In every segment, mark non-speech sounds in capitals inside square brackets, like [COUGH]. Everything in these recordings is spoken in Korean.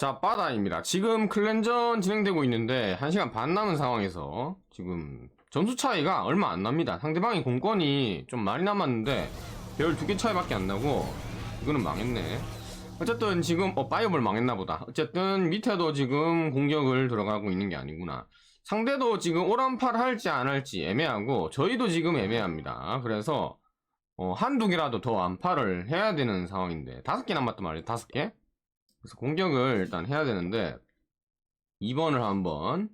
자, 바다입니다. 지금 클랜전 진행되고 있는데 1시간 반 남은 상황에서 지금 점수 차이가 얼마 안 납니다. 상대방이 공권이 좀 많이 남았는데 별 두 개 차이밖에 안 나고 이거는 망했네. 어쨌든 지금 어 파이어볼 망했나 보다. 어쨌든 밑에도 지금 공격을 들어가고 있는 게 아니구나. 상대도 지금 오란팔 할지 안 할지 애매하고 저희도 지금 애매합니다. 그래서 어, 한두 개라도 더 안팔을 해야 되는 상황인데 다섯 개 남았단 말이에요. 다섯 개. 그래서 공격을 일단 해야 되는데 2번을 한번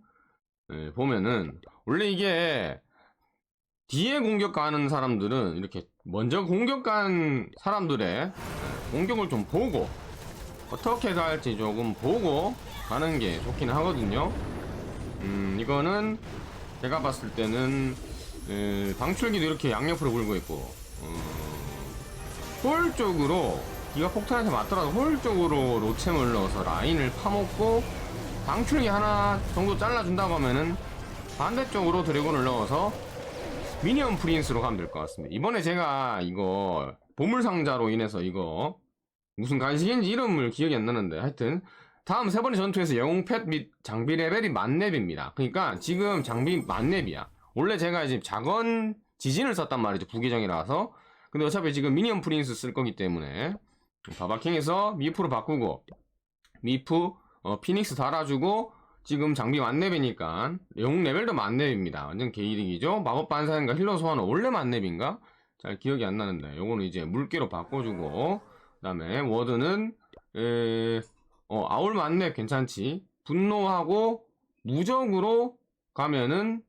예, 보면은 원래 이게 뒤에 공격 가는 사람들은 이렇게 먼저 공격 간 사람들의 예, 공격을 좀 보고 어떻게 갈지 조금 보고 가는 게 좋긴 하거든요. 음 이거는 제가 봤을 때는 예, 방출기도 이렇게 양옆으로 불고 있고 어, 홀 쪽으로 기가 폭탄한테 맞더라도 홀 쪽으로 로챔을 넣어서 라인을 파먹고 방출기 하나 정도 잘라준다고 하면은 반대쪽으로 드래곤을 넣어서 미니언 프린스로 가면 될 것 같습니다. 이번에 제가 이거 보물상자로 인해서 이거 무슨 간식인지 이름을 기억이 안 나는데 하여튼 다음 세 번의 전투에서 영웅 펫 및 장비 레벨이 만렙입니다. 그러니까 지금 장비 만렙이야. 원래 제가 이제 작은 지진을 썼단 말이죠. 부계정이라서. 근데 어차피 지금 미니언 프린스 쓸 거기 때문에 바바킹에서 미프로 바꾸고 미프 어, 피닉스 달아주고 지금 장비 만렙이니까 영웅 레벨도 만렙입니다. 완전 개이득이죠. 마법 반사인가 힐러 소환은 원래 만렙인가? 잘 기억이 안 나는데 요거는 이제 물개로 바꿔주고 그 다음에 워드는 에, 어, 아울 만렙 괜찮지. 분노하고 무적으로 가면은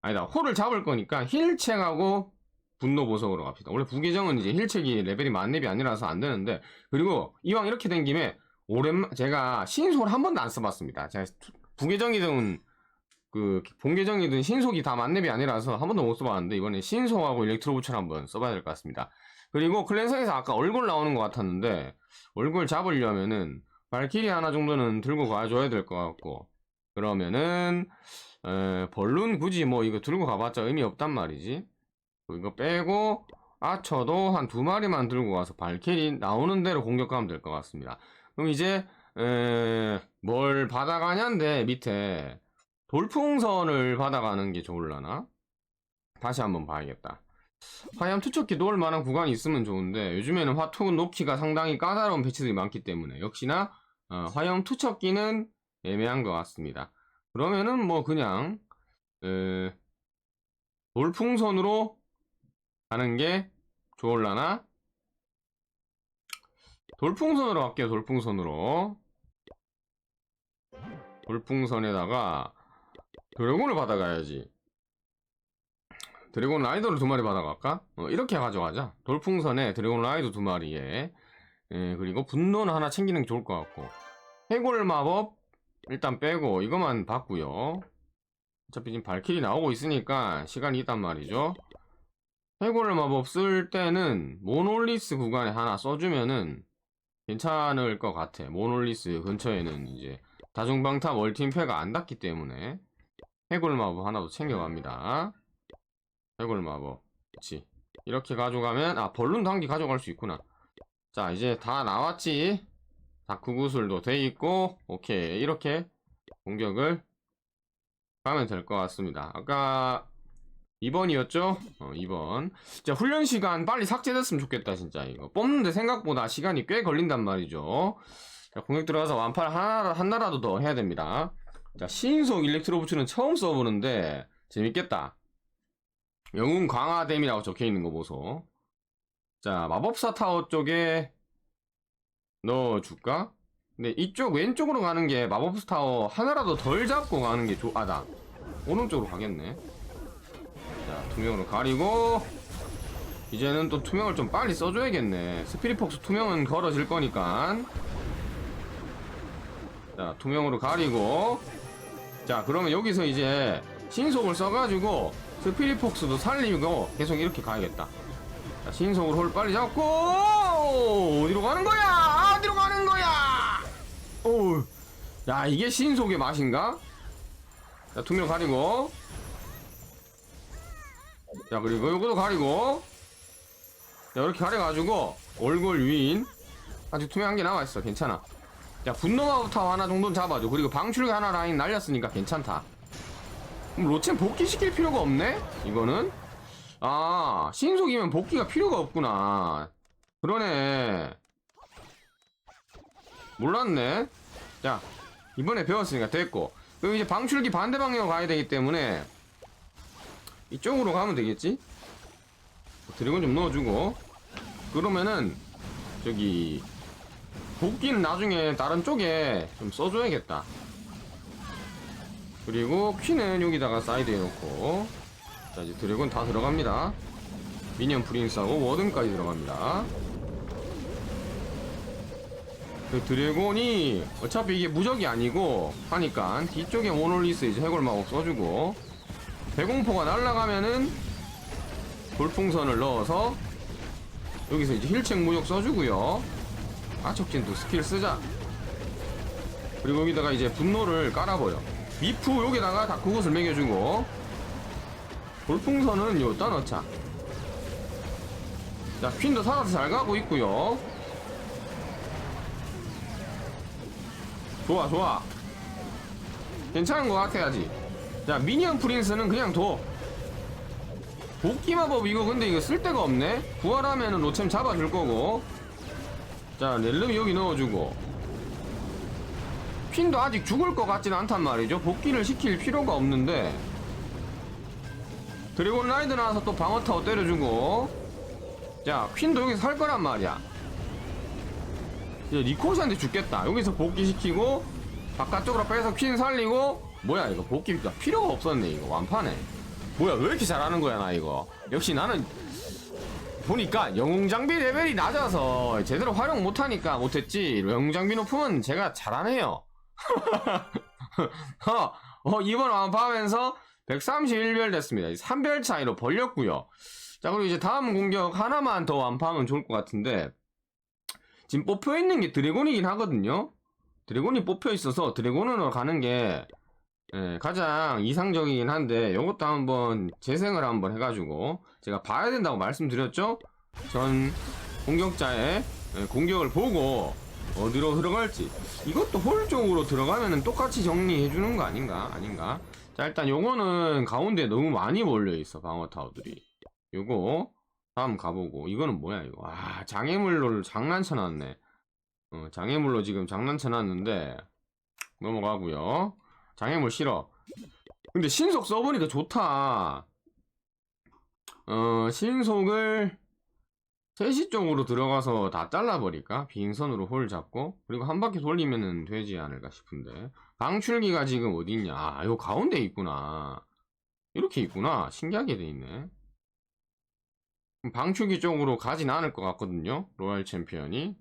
아니다 홀을 잡을 거니까 힐책하고 분노 보석으로 갑시다. 원래 부계정은 이제 힐책이 레벨이 만렙이 아니라서 안 되는데 그리고 이왕 이렇게 된 김에 오랜만 제가 신속을 한 번도 안 써봤습니다. 제가 부계정이든 그 본계정이든 신속이 다 만렙이 아니라서 한 번도 못 써봤는데 이번에 신속하고 일렉트로부처를 한번 써봐야 될 것 같습니다. 그리고 클랜성에서 아까 얼굴 나오는 것 같았는데 얼굴 잡으려면은 발키리 하나 정도는 들고 가줘야 될 것 같고 그러면은 에, 벌룬 굳이 뭐 이거 들고 가봤자 의미 없단 말이지. 이거 빼고 아처도 한 두 마리만 들고 가서 발키리 나오는 대로 공격하면 될 것 같습니다. 그럼 이제 에, 뭘 받아가냐인데 밑에 돌풍선을 받아가는 게 좋을라나? 다시 한번 봐야겠다. 화염 투척기 놓을 만한 구간이 있으면 좋은데 요즘에는 화투 놓기가 상당히 까다로운 배치들이 많기 때문에 역시나 어, 화염 투척기는 애매한 것 같습니다. 그러면은 뭐 그냥 에, 돌풍선으로 가는 게 좋을라나? 돌풍선으로 할게요, 돌풍선으로. 돌풍선에다가 드래곤을 받아가야지. 드래곤 라이더를 두 마리 받아갈까? 어, 이렇게 가져가자. 돌풍선에 드래곤 라이더 두 마리에 예, 그리고 분노는 하나 챙기는 게 좋을 것 같고 해골 마법 일단 빼고 이것만 받고요. 어차피 지금 발길이 나오고 있으니까 시간이 있단 말이죠. 해골 마법 쓸 때는 모놀리스 구간에 하나 써주면은 괜찮을 것 같아. 모놀리스 근처에는 이제 다중방타 멀티임패가 안 닿기 때문에 해골 마법 하나 더 챙겨갑니다. 해골 마법. 그치. 이렇게 가져가면, 아, 한개 가져갈 수 있구나. 자, 이제 다 나왔지. 다크 구슬도 돼 있고, 오케이. 이렇게 공격을 가면 될 것 같습니다. 아까 2번이었죠? 어, 2번. 진짜 훈련 시간 빨리 삭제됐으면 좋겠다, 진짜 이거. 뽑는데 생각보다 시간이 꽤 걸린단 말이죠. 자, 공격 들어가서 완팔 하나, 하나라도 더 해야 됩니다. 자, 신속 일렉트로 부츠는 처음 써보는데, 재밌겠다. 영웅 강화됨이라고 적혀 있는 거 보소. 자, 마법사 타워 쪽에 넣어줄까? 근데 이쪽 왼쪽으로 가는 게 마법사 타워 하나라도 덜 잡고 가는 게 좋, 아, 나. 오른쪽으로 가겠네. 자, 투명으로 가리고, 이제는 또 투명을 좀 빨리 써줘야겠네. 스피릿폭스 투명은 걸어질 거니까. 자, 투명으로 가리고. 자, 그러면 여기서 이제 신속을 써가지고 스피릿폭스도 살리고 계속 이렇게 가야겠다. 자, 신속으로 홀 빨리 잡고 어디로 가는 거야? 어디로 가는 거야? 오, 야 이게 신속의 맛인가? 자, 투명 가리고. 자, 그리고 요거도 가리고. 자, 이렇게 가려가지고 얼굴 위인 아직 투명한 게 남아있어. 괜찮아. 자 분노마부터 하나 정도는 잡아줘 그리고 방출기 하나 라인 날렸으니까 괜찮다 그럼 로첸 복귀시킬 필요가 없네? 이거는 아 신속이면 복귀가 필요가 없구나 그러네 몰랐네 자 이번에 배웠으니까 됐고 그럼 이제 방출기 반대 방향으로 가야 되기 때문에 이쪽으로 가면 되겠지? 드래곤 좀 넣어주고. 그러면은 저기 복귀는 나중에 다른 쪽에 좀 써줘야겠다. 그리고 퀸은 여기다가 사이드에 놓고. 자 이제 드래곤 다 들어갑니다. 미니언 프린스하고 워든까지 들어갑니다. 그 드래곤이 어차피 이게 무적이 아니고 하니까 뒤쪽에 모놀리스 이제 해골 마법 써주고 대공포가 날아가면은 돌풍선을 넣어서 여기서 이제 힐책 무적 써주고요. 아척진도 스킬 쓰자. 그리고 여기다가 이제 분노를 깔아버려. 미프 여기다가 다 그것을 매겨주고. 돌풍선은 여기다 넣자. 자 퀸도 살아서 잘 가고 있고요. 좋아 좋아. 괜찮은 것 같아야지 자 미니언 프린스는 그냥 둬. 복귀 마법 이거 근데 이거 쓸데가 없네. 부활하면은 로챔 잡아줄 거고. 자 렐름 여기 넣어주고. 퀸도 아직 죽을 것 같지는 않단 말이죠. 복귀를 시킬 필요가 없는데. 드래곤 라이드 나와서 또 방어 타워 때려주고. 자 퀸도 여기서 살 거란 말이야. 이제 리코시한테 죽겠다. 여기서 복귀시키고 바깥쪽으로 빼서 퀸 살리고 뭐야 이거 복귀가 필요가 없었네 이거 완파네 뭐야 왜 이렇게 잘하는 거야 나 이거? 역시 나는 보니까 영웅 장비 레벨이 낮아서 제대로 활용 못하니까 못했지. 영웅 장비 높으면 제가 잘하네요. [LAUGHS] 어, 어, 이번 완파하면서 131별 됐습니다. 3별 차이로 벌렸고요. 자 그리고 이제 다음 공격 하나만 더 완파하면 좋을 것 같은데 지금 뽑혀 있는 게 드래곤이긴 하거든요. 드래곤이 뽑혀 있어서 드래곤으로 가는 게 예, 가장 이상적이긴 한데 이것도 한번 재생을 한번 해가지고 제가 봐야 된다고 말씀드렸죠? 전 공격자의 예, 공격을 보고 어디로 들어갈지. 이것도 홀 쪽으로 들어가면은 똑같이 정리해 주는 거 아닌가? 아닌가? 자 일단 요거는 가운데 너무 많이 몰려 있어 방어 타워들이. 요거 다음 가보고. 이거는 뭐야 이거? 아 장애물로 장난쳐 놨네. 어, 장애물로 지금 장난쳐 놨는데 넘어가고요 장애물 싫어. 근데 신속 써보니까 좋다. 어, 신속을 3시 쪽으로 들어가서 다 잘라버릴까? 빙선으로 홀 잡고 그리고 한 바퀴 돌리면 되지 않을까 싶은데 방출기가 지금 어디 있냐? 아, 요 가운데 있구나. 이렇게 있구나. 신기하게 돼 있네. 그럼 방출기 쪽으로 가진 않을 것 같거든요. 로얄 챔피언이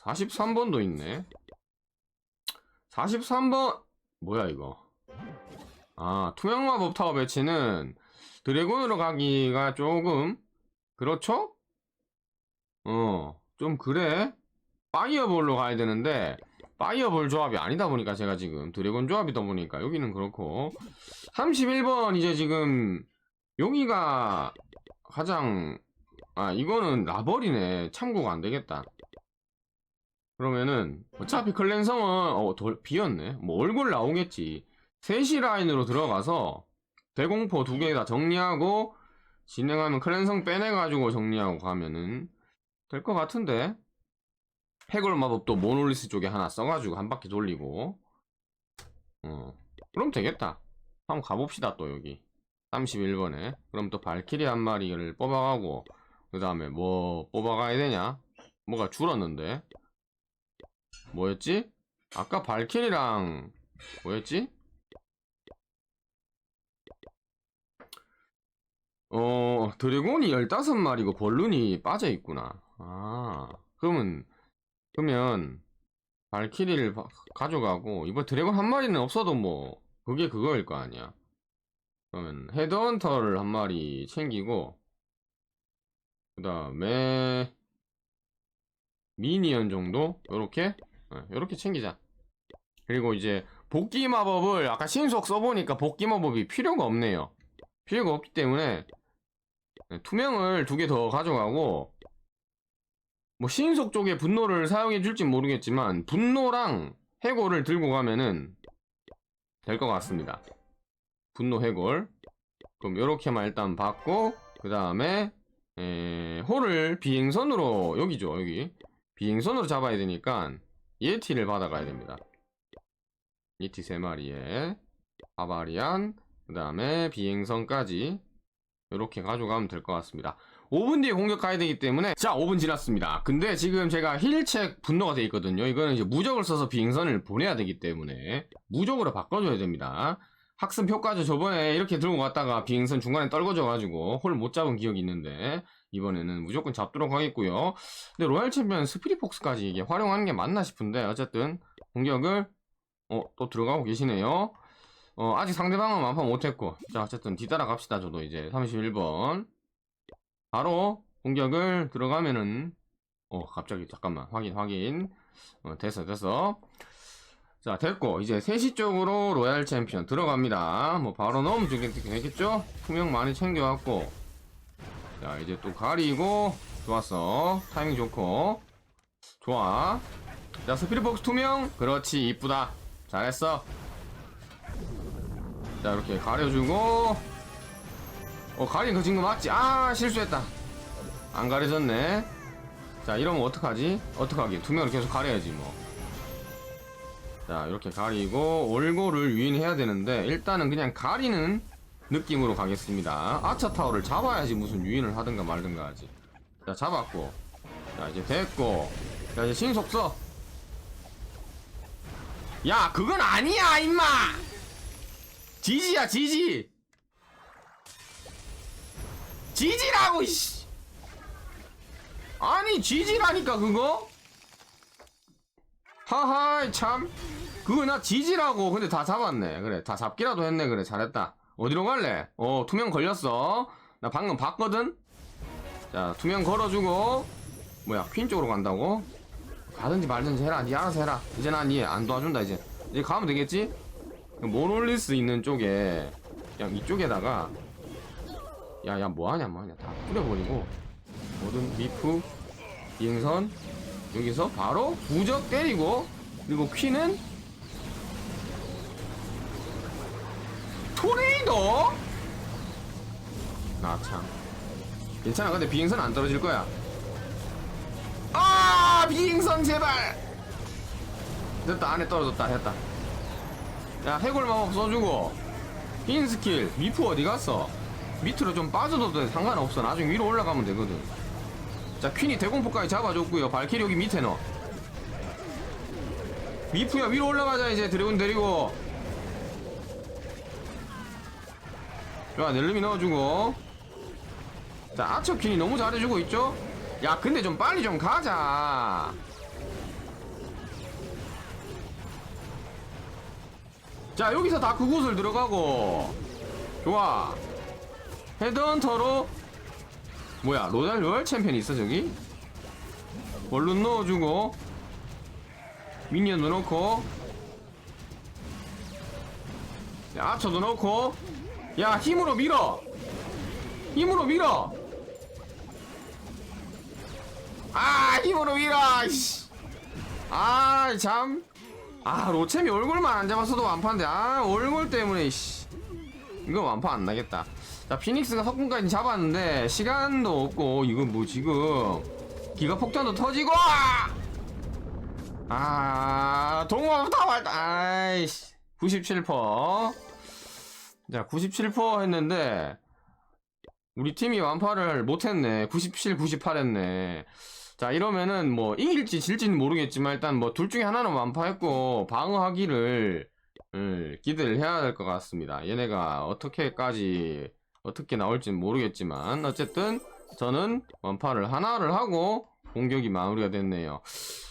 43번도 있네. 43번. 뭐야 이거? 아 투명 마법 타워 배치는 드래곤으로 가기가 조금 그렇죠? 어 좀 그래. 파이어볼로 가야 되는데 파이어볼 조합이 아니다 보니까 제가 지금 드래곤 조합이다 보니까 여기는 그렇고. 31번 이제 지금 여기가 가장 아 이거는 라벌이네. 참고가 안 되겠다 그러면은 어차피 클랜성은 어, 돌, 비었네. 뭐 얼굴 나오겠지. 3시 라인으로 들어가서 대공포 두 개 다 정리하고 진행하면 클랜성 빼내가지고 정리하고 가면은 될 것 같은데. 해골 마법도 모놀리스 쪽에 하나 써가지고 한 바퀴 돌리고 어 그럼 되겠다. 한번 가봅시다 또 여기 31번에 그럼 또 발키리 한 마리를 뽑아가고 그 다음에 뭐 뽑아가야 되냐 뭐가 줄었는데 뭐였지? 아까 발키리랑 뭐였지? 어 드래곤이 15마리고 벌룬이 빠져있구나 아 그러면 그러면 발키리를 바- 가져가고 이번 드래곤 한 마리는 없어도 뭐 그게 그거일 거 아니야 그러면 헤드헌터를 한 마리 챙기고 그 다음에 미니언 정도 요렇게 이렇게 챙기자. 그리고 이제 복귀 마법을 아까 신속 써보니까 복귀 마법이 필요가 없네요. 필요가 없기 때문에 네, 투명을 두 개 더 가져가고 뭐 신속 쪽에 분노를 사용해 줄지 모르겠지만 분노랑 해골을 들고 가면은 될 것 같습니다. 분노 해골. 그럼 요렇게만 일단 받고 그 다음에 홀을 비행선으로 여기죠 여기 비행선으로 잡아야 되니까 예티를 받아가야 됩니다. 예티 3마리에 바바리안 그 다음에 비행선까지 이렇게 가져가면 될 것 같습니다. 5분 뒤에 공격 가야 되기 때문에 자 5분 지났습니다. 근데 지금 제가 힐책 분노가 돼 있거든요. 이거는 이제 무적을 써서 비행선을 보내야 되기 때문에 무적으로 바꿔줘야 됩니다. 학습 효과죠. 저번에 이렇게 들고 갔다가 비행선 중간에 떨궈져가지고 홀 못 잡은 기억이 있는데 이번에는 무조건 잡도록 하겠고요. 근데 로얄 챔피언 스피릿폭스까지 이게 활용하는 게 맞나 싶은데 어쨌든 공격을 어, 또 들어가고 계시네요. 어, 아직 상대방은 완파 못했고. 자 어쨌든 뒤따라 갑시다 저도 이제. 31번. 바로 공격을 들어가면은 어 갑자기 잠깐만 확인 확인. 어, 됐어 됐어. 자 됐고 이제 3시 쪽으로 로얄 챔피언 들어갑니다. 뭐 바로 되겠, 되겠죠? 투명 많이 챙겨왔고 자 이제 또 가리고. 좋았어. 타이밍 좋고. 좋아. 자 스피릿복스 투명. 그렇지 이쁘다. 잘했어. 자 이렇게 가려주고. 어 가린 그 친구 맞지? 아 실수했다. 안 가려졌네. 자 이러면 어떡하지? 어떡하기 투명을 계속 가려야지 뭐 자 이렇게 가리고 올고를 유인해야 되는데 일단은 그냥 가리는 느낌으로 가겠습니다 아차 타워를 잡아야지 무슨 유인을 하든가 말든가 하지 자 잡았고 자 이제 됐고 자 이제 신속 써 야, 그건 아니야, 임마! 지지야, 지지! 지지라고, 이씨! 아니, 지지라니까, 그거? 하하, 참. 그거 나 지지라고. 근데 다 잡았네. 그래, 다 잡기라도 했네. 그래, 잘했다. 어디로 갈래? 어, 투명 걸렸어. 나 방금 봤거든? 자, 투명 걸어주고. 뭐야, 퀸 쪽으로 간다고? 가든지 말든지 해라. 니 알아서 해라. 이제 난니안 도와준다 이제. 이제 가면 되겠지? 모놀리스 있는 쪽에 그냥 이쪽에다가 야 야 뭐하냐 뭐하냐 다 뿌려버리고 모든 미프 비행선 여기서 바로 부적 때리고 그리고 퀸은 토네이도 나참. 괜찮아. 근데 비행선 안 떨어질 거야. 아 비행선 제발! 됐다. 안에 떨어졌다. 했다. 야 해골 마법 써주고. 흰 스킬. 미프 어디 갔어? 밑으로 좀 빠져도 돼. 상관없어. 나중에 위로 올라가면 되거든. 자 퀸이 대공포까지 잡아줬고요. 여기 밑에 넣어. 미프야 위로 올라가자. 이제 드래곤 데리고 좋아 넬름이 넣어주고. 자 아처 퀸이 너무 잘해주고 있죠? 야 근데 좀 빨리 좀 가자. 자 여기서 다 그곳을 들어가고. 좋아. 헤드헌터로. 뭐야 로얄 로얄 챔피언이 있어 저기? 원룬 넣어주고. 넣고. 야, 아처도 넣고 야 힘으로 밀어 힘으로 밀어 아 힘으로 밀어 이씨. 아 참. 아 로챔이 얼굴만 안 잡았어도 완파인데 아 얼굴 때문에 씨. 이거 완파 안 나겠다. 자 피닉스가 석궁까지 잡았는데 시간도 없고 이거 뭐 지금 기가 폭탄도 터지고 아 동호가 다 왔다 아이씨 97%. 자 97% 했는데 우리 팀이 완파를 못했네. 97, 98 했네. 자 이러면은 뭐 이길지 질지는 모르겠지만 일단 뭐 둘 중에 하나는 완파했고 방어하기를 음, 기대를 해야 될 것 같습니다. 얘네가 어떻게까지 어떻게 나올지는 모르겠지만 어쨌든 저는 완파를 하나를 하고 공격이 마무리가 됐네요.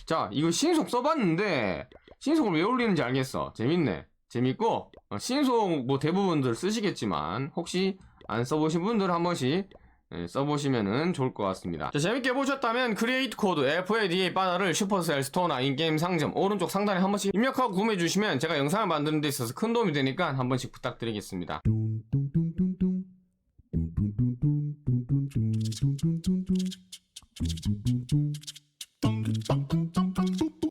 자 이거 신속 써봤는데 신속을 왜 올리는지 알겠어. 재밌네 재밌고 어, 신속 뭐 대부분들 쓰시겠지만 혹시 안 써보신 분들 한 번씩 예, 써보시면 좋을 것 같습니다. 자, 재밌게 보셨다면 크리에이트 코드 FADA 바나를 슈퍼셀 스토어나 인게임 상점 오른쪽 상단에 한 번씩 입력하고 구매해 주시면 제가 영상을 만드는 데 있어서 큰 도움이 되니까 한 번씩 부탁드리겠습니다.